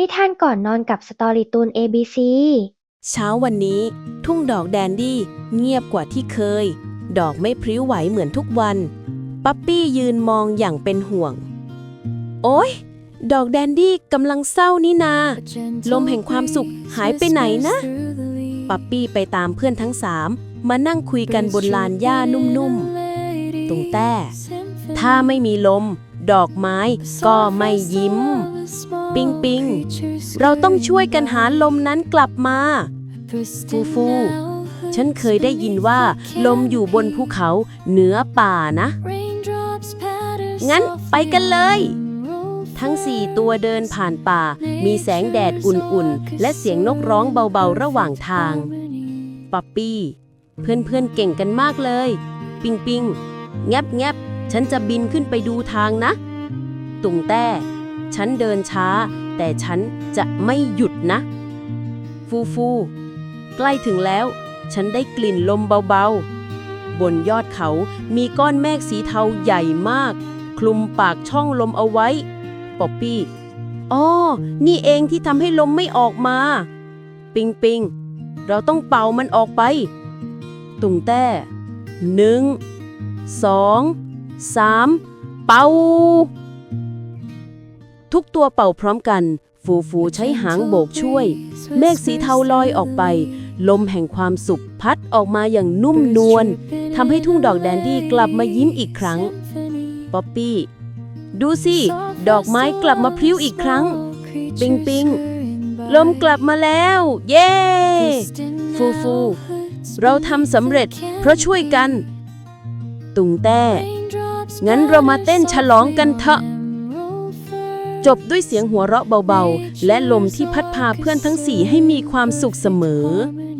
นิทานก่อนนอนกับสตอรี่ตูน ABC เช้าวันนี้ ทุ่งดอกแดนดี้เงียบกว่าที่เคย ดอกไม่พริ้วไหวเหมือนทุกวัน ปั๊ปปี้ยืนมองอย่างเป็นห่วง โอ๊ย ดอกแดนดี้กำลังเศร้านี่นา ลมแห่งความสุขหายไปไหนนะ ปั๊ปปี้ไปตามเพื่อนทั้งสามมานั่งคุยกันบนลานหญ้านุ่มๆ ตุงแต้ ถ้าไม่มีลม ดอกไม้ก็ไม่ยิ้ม ปิงปิง เราต้องช่วยกันหาลมนั้นกลับมา ฟูฟู ฉันเคยได้ยินว่า ลมอยู่บนภูเขาเหนือป่านะ งั้นไปกันเลย ทั้งสี่ตัวเดินผ่านป่า มีแสงแดดอุ่นๆ และเสียงนกร้องเบาๆ ระหว่างทาง ป๊อปปี้ เพื่อนๆเก่งกันมากเลย ปิงปิง แงบแงบฉันจะบินขึ้นไปดูทางนะ ตุงแต้ ฉันเดินช้า แต่ฉันจะไม่หยุดนะ ฟูฟู ใกล้ถึงแล้ว ฉันได้กลิ่นลมเบาๆ บนยอดเขามีก้อนเมฆสีเทาใหญ่มาก คลุมปากช่องลมเอาไว้ ป๊อปปี้อ๋อนี่เองที่ทำให้ลมไม่ออกมา ปิงปิง เราต้องเป่ามันออกไป ตุงแต้หนึ่งสองสามเป่า ทุกตัวเป่าพร้อมกัน ฟูฟูใช้หางโบกช่วย เมฆสีเทาลอยออกไป ลมแห่งความสุขพัดออกมาอย่างนุ่มนวลทำให้ทุ่งดอกแดนดี้กลับมายิ้มอีกครั้ง ป๊อปปี้ ดูสิ ดอกไม้กลับมาพริ้วอีกครั้ง ปิงปิงลมกลับมาแล้ว เย้ ฟูฟู เราทำสำเร็จเพราะช่วยกัน ตุงแต้ งั้นเรามาเต้นฉลองกันเถอะ จบด้วยเสียงหัวเราะเบาๆ และลมที่พัดพาเพื่อนทั้งสี่ให้มีความสุขเสมอ